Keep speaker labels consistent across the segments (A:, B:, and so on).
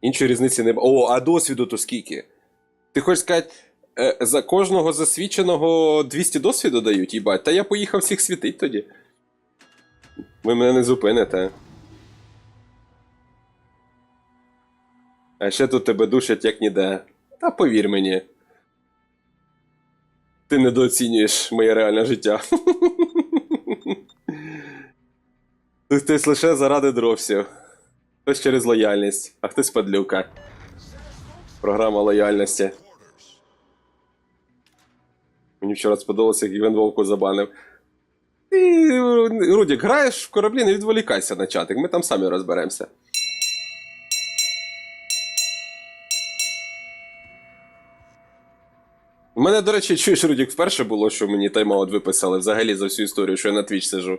A: Іншої різниці не. О, а досвіду то скільки? Ти хочеш сказати, е, за кожного засвідченого 200 досвіду дають, їбать, та я поїхав всіх світить тоді. Ви мене не зупините. А ще тут тебе душать як ніде. Та повір мені. Ти недооцінюєш моє реальне життя. Хтось лише заради дровсів. Хтось через лояльність, а хтось падлюка. Програма лояльності. Мені вчора сподобалося, як Івен Вовку забанив. Ти, Рудік, граєш в кораблі, не відволікайся на чатик, ми там самі розберемося. У мене, до речі, чуєш, Рудік, вперше було, що мені тайм-аут виписали взагалі за всю історію, що я на Twitch сижу.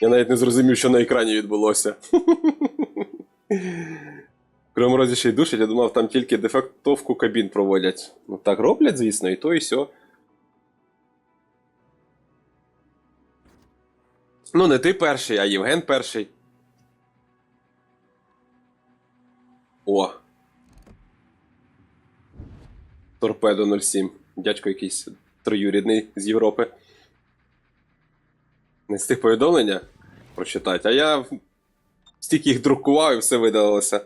A: Я навіть не зрозумів, що на екрані відбулося. В Кривому разі ще й душить, я думав, там тільки дефектовку кабін проводять. Ну так роблять, звісно, і то, і сьо. Ну, не ти перший, а Євген перший. О. Торпедо 07. Дядько якийсь троюрідний з Європи. Не встиг повідомлення прочитати, а я стільки їх друкував і все видалилося.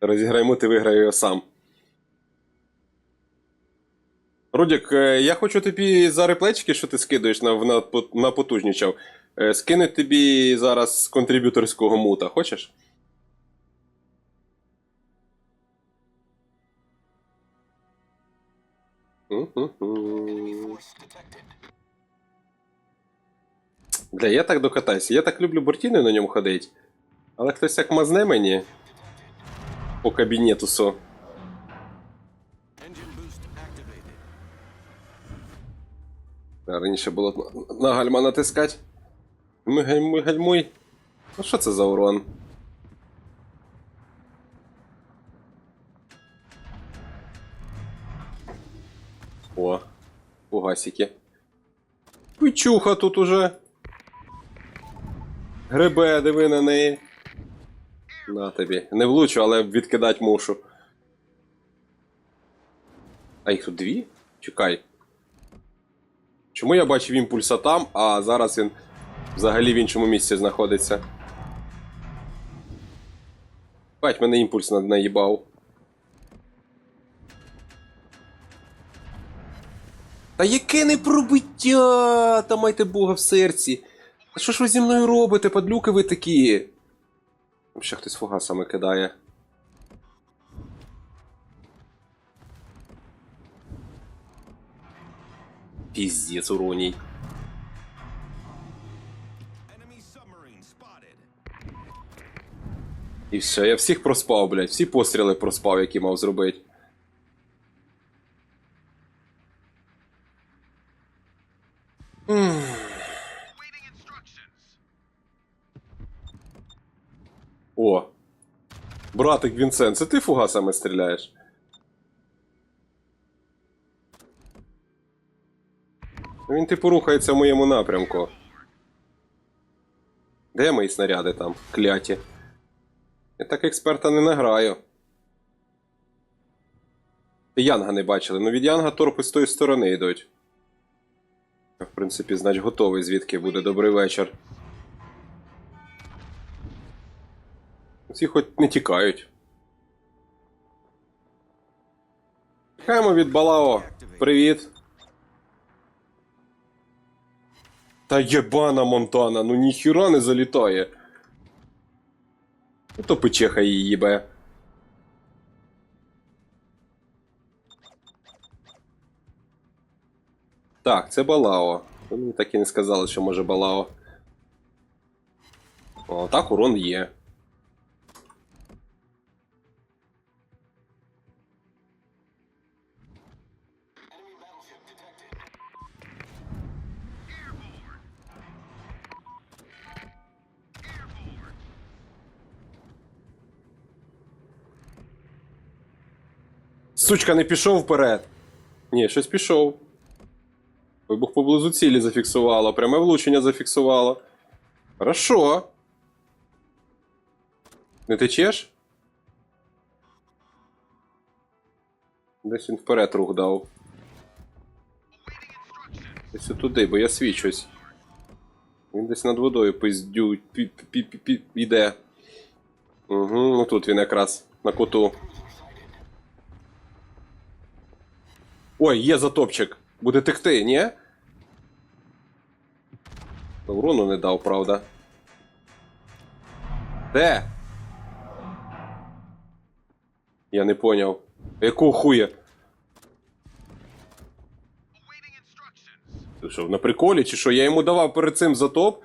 A: Розіграємо, ти виграю його сам. Рудік, е, я хочу тобі за реплечки, що ти скидаєш на, на, на потужнічав, е, скинуть тобі зараз контриб'юторського мута. Хочеш? Мгм. Бля, я так докатаюся. Я так люблю бортіни на ньому ходить. Але хтось як мазне мені по кабінету со. Раніше було на- гальма натискати. Ми гальмуй, гальмуй. Ну що це за урон? О, фугасики. Пичуха тут уже. Гребе, диви на неї. На тобі. Не влучу, але відкидать мушу. А їх тут дві? Чекай. Чому я бачив імпульса там, а зараз він взагалі в іншому місці знаходиться? Бать, мене імпульс на- наїбав. Та яке не пробиття! Та майте Бога в серці. Що ж ви зі мною робите, падлюки ви такі? Ще хтось фугасами кидає. Піздець уроній. І все, я всіх проспав, блядь, всі постріли проспав, які мав зробити. Братик Вінсент, це ти фугасами стріляєш? Він типу рухається в моєму напрямку. Де мої снаряди там, кляті? Я так експерта не награю. Янга не бачили. Ну від Янга торпи з тої сторони йдуть. В принципі, значить готовий, звідки буде добрий вечір. Всі хоч не тікають. Тікаємо від Балао. Привіт. Та єбана Монтана, ну ніхіра не залітає. Ну то печеха її їбе. Так, це Балао. Мені так і не сказали, що може Балао. О, так урон є. Сучка не пішов вперед. Ні, щось пішов. Вибух поблизу цілі зафіксувало, пряме влучення зафіксувало. Хорошо. Не течеш? Десь він вперед рух дав. Десь туди, бо я свічусь. Він десь над водою пиздю пі- пі- пі- пі- іде. Угу, ну тут він якраз на куту. Ой, є затопчик. Буде текти, ні? Урону не дав, правда. Де? Я не поняв. Якого хуя? Ти що, на приколі чи що? Я йому давав перед цим затоп.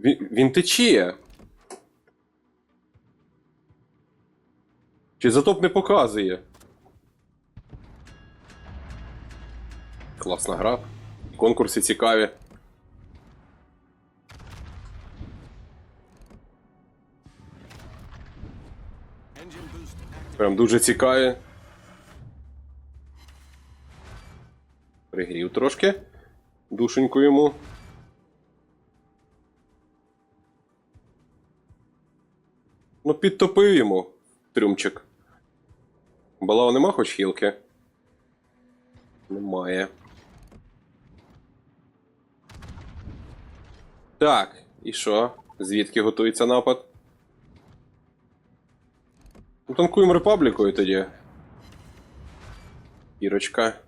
A: Він, він течіє. Чи затоп не показує? Класна гра. Конкурси цікаві. Прям дуже цікаві. Пригрів трошки. Душеньку йому. Ну, підтопив йому трюмчик. Балава нема хоч хілки? Немає. Так, і що? Звідки готується напад? Танкуємо Репаблікою тоді. Ірочка.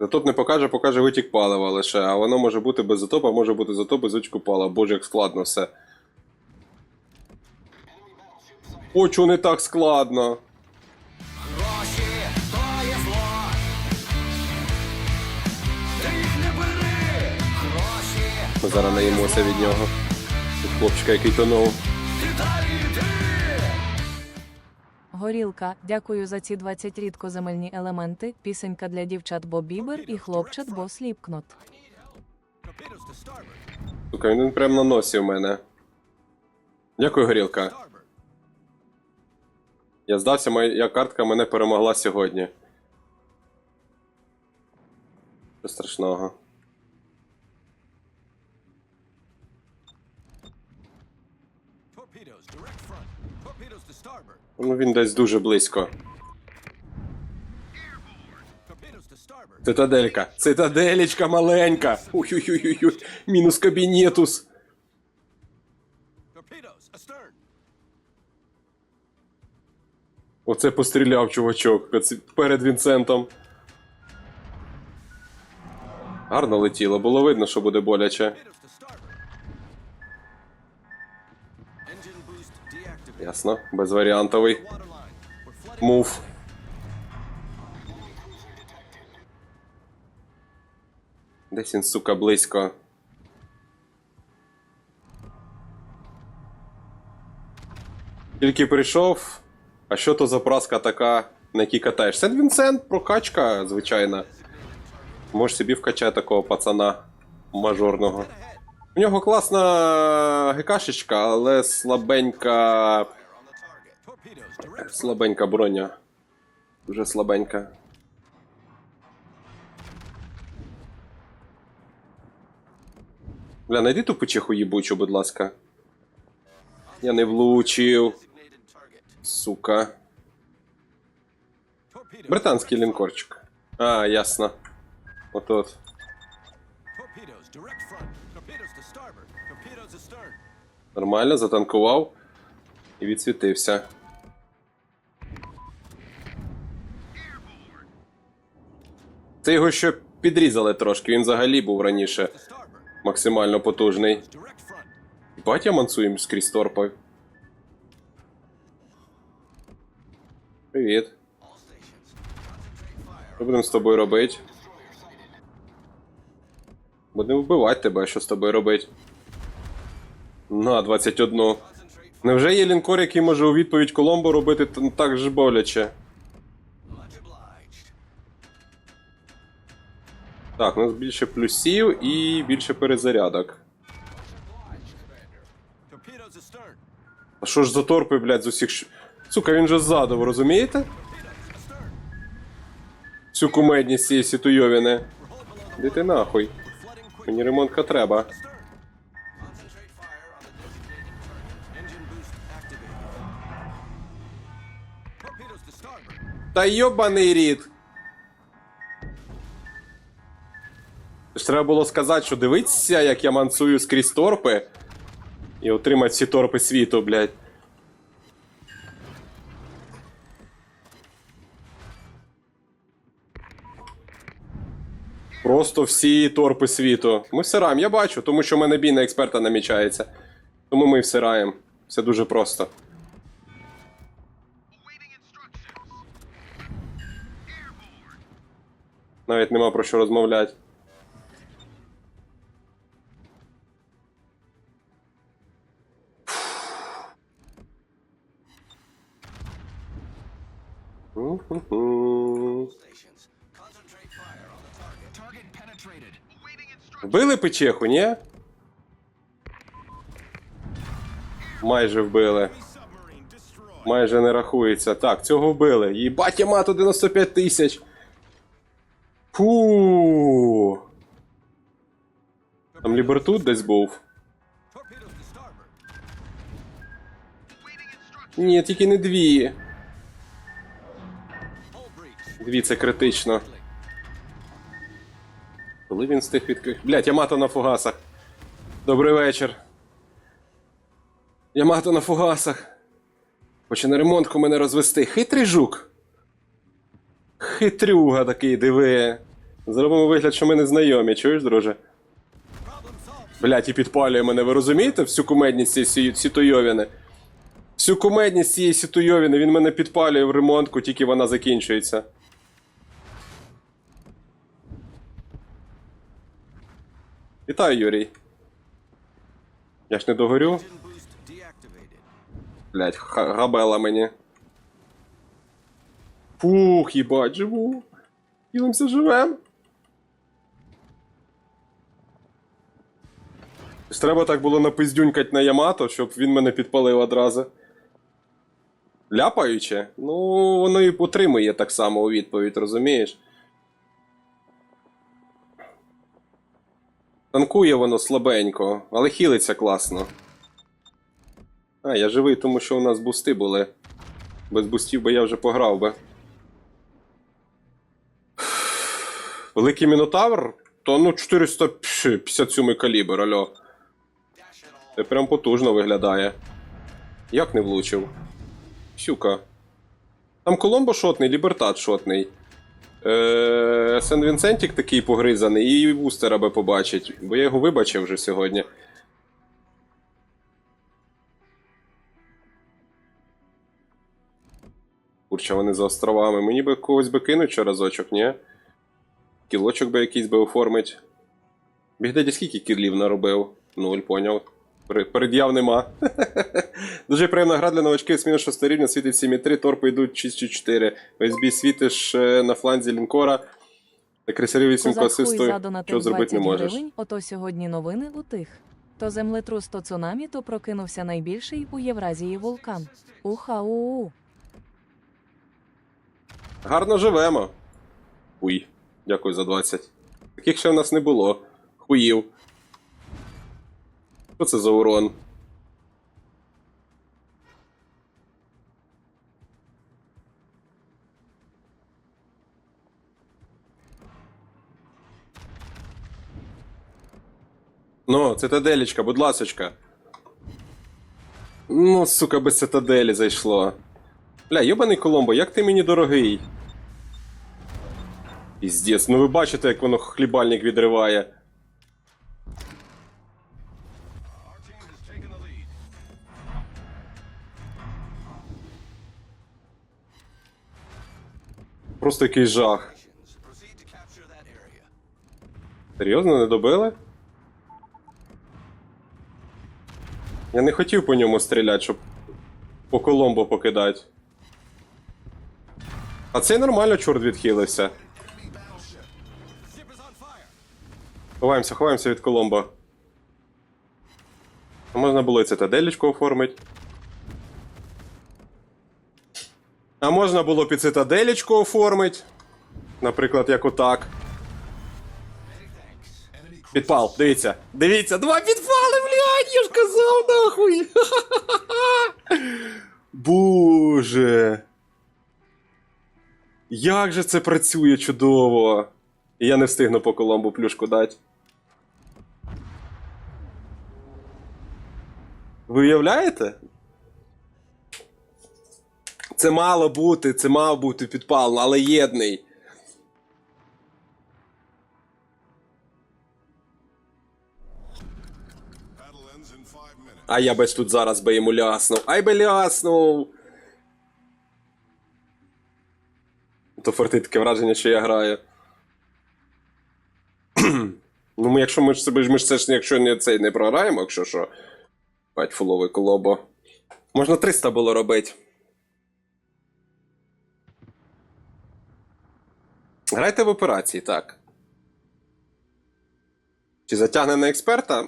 A: Затоп не покаже, покаже витік палива лише, а воно може бути без затопа, може бути затоп без витіку палива. Боже, як складно все. О, чого не так складно. Ми зараз наїмося від нього. Від хлопчика, який тонув.
B: Горілка, дякую за ці 20 рідкоземельні елементи. Пісенька для дівчат Бо Бібер і хлопчат Бо Сліпкнот.
A: Сука, він прямо на носі в мене. Дякую, горілка. Я здався, моя картка мене перемогла сьогодні. Що страшного. Ну він десь дуже близько. Цитаделька. Цитаделечка маленька. Уй-уй-уй-уй. Мінус кабінетус. Оце постріляв чувачок перед Вінсентом. Гарно летіло, було видно, що буде боляче. Ясно, безваріантовий. Мув. Десь він, сука, близько. Тільки прийшов. А що то за праска така, на якій катаєш? Сент Вінсент, прокачка, звичайна. Можеш собі вкачати такого пацана мажорного. У нього класна ГКшечка, але слабенька. Слабенька броня. Дуже слабенька. Бля, найди ту печеху їбучу, будь ласка. Я не влучив. Сука. Британський лінкорчик. А, ясно. Отот.
C: Torpedoes
A: Нормально, затанкував. І відсвітився. Це його ще підрізали трошки, він взагалі був раніше максимально потужний. Бать я мансую скрізь торпою. Привіт. Що будемо з тобою робити? Будемо вбивати тебе, що з тобою робити. На, 21. Невже є лінкор, який може у відповідь Коломбо робити так ж боляче? Так, у нас більше плюсів і більше перезарядок. А що ж за торпи, блядь, з усіх ш... Сука, він же ззаду, ви розумієте? Всю кумедність цієї сітуйовіни. Де ти нахуй? Мені ремонтка треба. Та йобаний рід. Ж треба було сказати, що дивіться, як я мансую скрізь торпи. І отримати всі торпи світу, блядь. Просто всі торпи світу. Ми всираємо, я бачу, тому що в мене бій на експерта намічається. Тому ми всираємо. Все дуже просто. Навіть нема про що розмовляти. Вбили печеху, ні? Майже вбили. Майже не рахується. Так, цього вбили. Їбать, Ямато 95 тисяч. Фу. Там Лібертут десь був. Ні, тільки не дві. Дві це критично. Коли він встиг відкрити. Блять, Ямато на фугасах. Добрий вечір. Ямато на фугасах. Хоче на ремонтку мене розвести. Хитрий жук. Хитрюга такий, диви. Зробимо вигляд, що ми не знайомі, чуєш, друже? Блять, і підпалює мене, ви розумієте всю кумедність цієї сітойовіни? Всю кумедність цієї сітойовіни, він мене підпалює в ремонтку, тільки вона закінчується. Вітаю, Юрій. Я ж не догорю. Блять, габела мені. Фух, їбать, живу. Ділимося живем. Треба так було напиздюнькать на Ямато, щоб він мене підпалив одразу. Ляпаюче? Ну, воно і отримує так само у відповідь, розумієш? Танкує воно слабенько, але хілиться класно. А, я живий, тому що у нас бусти були. Без бустів би я вже пограв би. Великий мінотавр? То ну 457 калібр, альо. Це прям потужно виглядає. Як не влучив? Сюка. Там Коломбо шотний, Лібертат шотний. Е, Сен Вінсентік такий погризаний, і Вустера би побачить, бо я його вибачив вже сьогодні. Курча, вони за островами. Мені би когось би кинуть ще разочок, ні? Кілочок би якийсь би оформить. Бігдеді скільки кілів наробив? Нуль, поняв. Пер- Перед'яв нема. Дуже приємна гра для новачків з мінус 6 рівня, світить 7,3, торпи йдуть 6,4. USB світиш е, на фланзі лінкора. Та кресарів 8
B: Козак хуй
A: асисту,
B: задонатив
A: що зробити не можеш.
B: гривень, ото сьогодні новини у тих. То землетрус, то цунамі, то прокинувся найбільший у Євразії вулкан. Уха-у-у.
A: Гарно живемо. Хуй. Дякую за 20. Таких ще в нас не було. Хуїв. Що це за урон? Ну, цитаделечка, будь ласочка. Ну, сука, без цитаделі зайшло. Бля, йобаний Коломбо, як ти мені дорогий? Піздець, ну ви бачите, як воно хлібальник відриває. Просто якийсь жах. Серйозно, не добили? Я не хотів по ньому стріляти, щоб по Коломбо покидати. А цей нормально чорт відхилився. Ховаємося, ховаємося від Коломбо. Можна було і цитаделечку оформити. А можна було під цитаделечку оформити. Наприклад, як отак. Підпал, дивіться. Дивіться, два підпали, блядь, я ж казав, нахуй. Боже. Як же це працює чудово. І я не встигну по Коломбу плюшку дати. Ви уявляєте? Це мало бути, це мав бути підпал, але єдний. А я бач тут зараз би йому ляснув. Ай би ляснув. То форти таке враження, що я граю. ну, ми, якщо ми ж себе ми ж це ж якщо не цей не програємо, якщо що. Бать фуловий колобо. Можна 300 було робити. Грайте в операції, так. Чи затягне на експерта?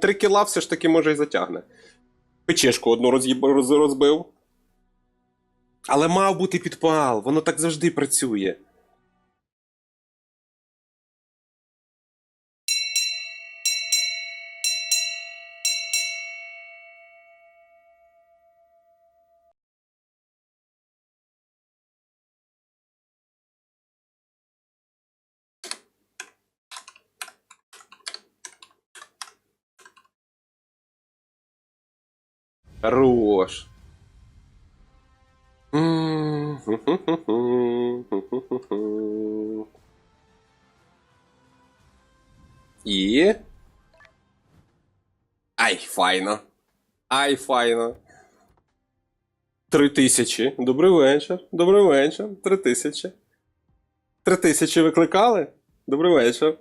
A: три кіла все ж таки може і затягне. Печешку одну розбив. Але мав бути підпал, воно так завжди працює. Хорош. І. Ай, файно. Ай, файно. Три тисячі. Добрий вечір. Добрий вечір. Три тисячі. Три тисячі викликали? Добрий вечір.